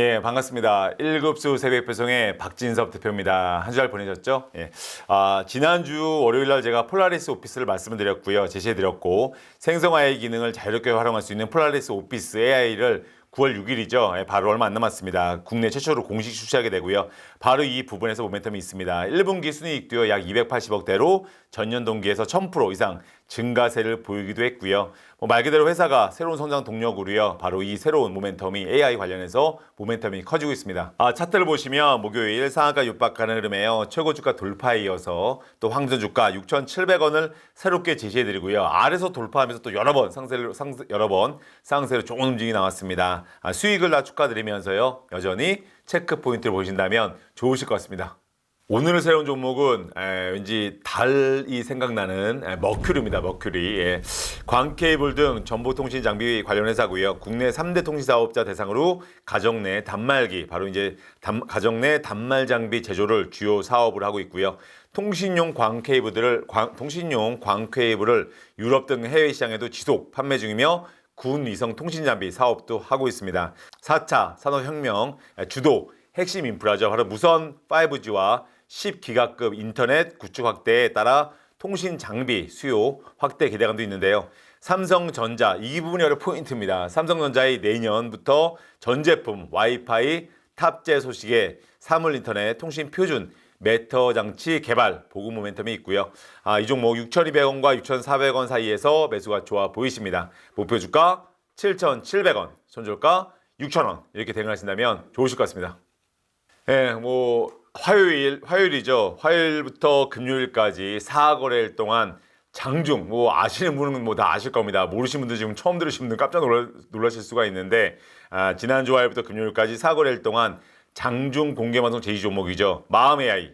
예, 반갑습니다. 1급수 새벽 배송의 박진섭 대표입니다. 한 주잘 보내셨죠? 예. 아, 지난주 월요일 날 제가 폴라리스 오피스를 말씀을 드렸고요. 제시해 드렸고 생성화의 기능을 자유롭게 활용할 수 있는 폴라리스 오피스 AI를 9월 6일이죠. 예, 바로 얼마 안 남았습니다. 국내 최초로 공식 출시하게 되고요. 바로 이 부분에서 모멘텀이 있습니다. 1분기 순이익도요. 약 280억대로 전년 동기에서 1000% 이상 증가세를 보이기도 했고요. 뭐 말 그대로 회사가 새로운 성장 동력으로요. 바로 이 새로운 모멘텀이 AI 관련해서 모멘텀이 커지고 있습니다. 아, 차트를 보시면 목요일 상한가 육박하는 흐름에요. 최고 주가 돌파에 이어서 또 황전 주가 6,700원을 새롭게 제시해 드리고요. 아래서 돌파하면서 또 여러 번 상세로 상세, 여러 번 상세로 좋은 움직임이 나왔습니다. 아, 수익을 다 축하드리면서요. 여전히 체크 포인트를 보신다면 좋으실 것 같습니다. 오늘 새로운 종목은 에, 왠지 달이 생각나는 에, 머큐리입니다. 머큐리. 예. 광케이블 등 정보통신 장비 관련 회사고요. 국내 3대 통신 사업자 대상으로 가정 내 단말기 바로 이제 단- 가정 내 단말 장비 제조를 주요 사업을 하고 있고요. 통신용 광케이블들을 광- 통신용 광케이블을 유럽 등 해외 시장에도 지속 판매 중이며 군 위성 통신 장비 사업도 하고 있습니다. 4차 산업혁명 주도 핵심 인프라죠. 바로 무선 5G와 10기가급 인터넷 구축 확대에 따라 통신 장비 수요 확대 기대감도 있는데요. 삼성전자 이 부분이 바로 포인트입니다. 삼성전자의 내년부터 전 제품 와이파이 탑재 소식에 사물 인터넷 통신 표준 메터 장치 개발 보급 모멘텀이 있고요. 아, 이 종목 6,200원과 6,400원 사이에서 매수가 좋아 보이십니다. 목표 주가 7,700원, 손절가 6,000원 이렇게 대응하신다면 좋으실 것 같습니다. 예, 뭐 화요일 화요일이죠. 화요일부터 금요일까지 4거래일 동안 장중 뭐 아시는 분은 뭐 다 아실 겁니다. 모르시는 분들 지금 처음 들으신 분들 깜짝 놀라, 놀라실 수가 있는데 아, 지난주 화요일부터 금요일까지 4거래일 동안 장중 공개 방송 제시 종목이죠. 마음 AI,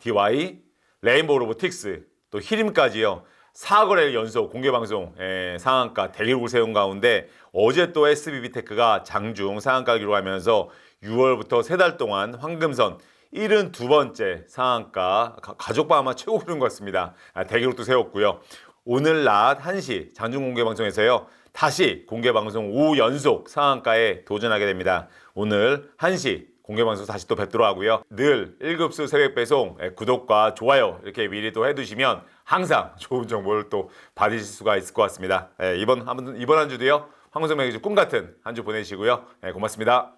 DY, 레인보우 로보틱스, 또 히림까지요. 4거래일 연속 공개 방송 예, 상한가 대기록을 세운 가운데 어제 또 SBB테크가 장중 상한가 기록하면서 6월부터 세 달 동안 황금선 72번째 상한가 가- 가족방 아마 최고 흐른 것 같습니다. 아, 대기록도 세웠고요. 오늘 낮 1시 장중 공개 방송에서요. 다시 공개 방송 5 연속 상한가에 도전하게 됩니다. 오늘 1시 공개 방송 다시 또 뵙도록 하고요. 늘 1급수 새벽 배송 예, 구독과 좋아요 이렇게 미리 또 해두시면 항상 좋은 정보를 또 받으실 수가 있을 것 같습니다. 예, 이번 한 번- 이번 한 주도요 황성명의 꿈 같은 한 주 보내시고요. 예, 고맙습니다.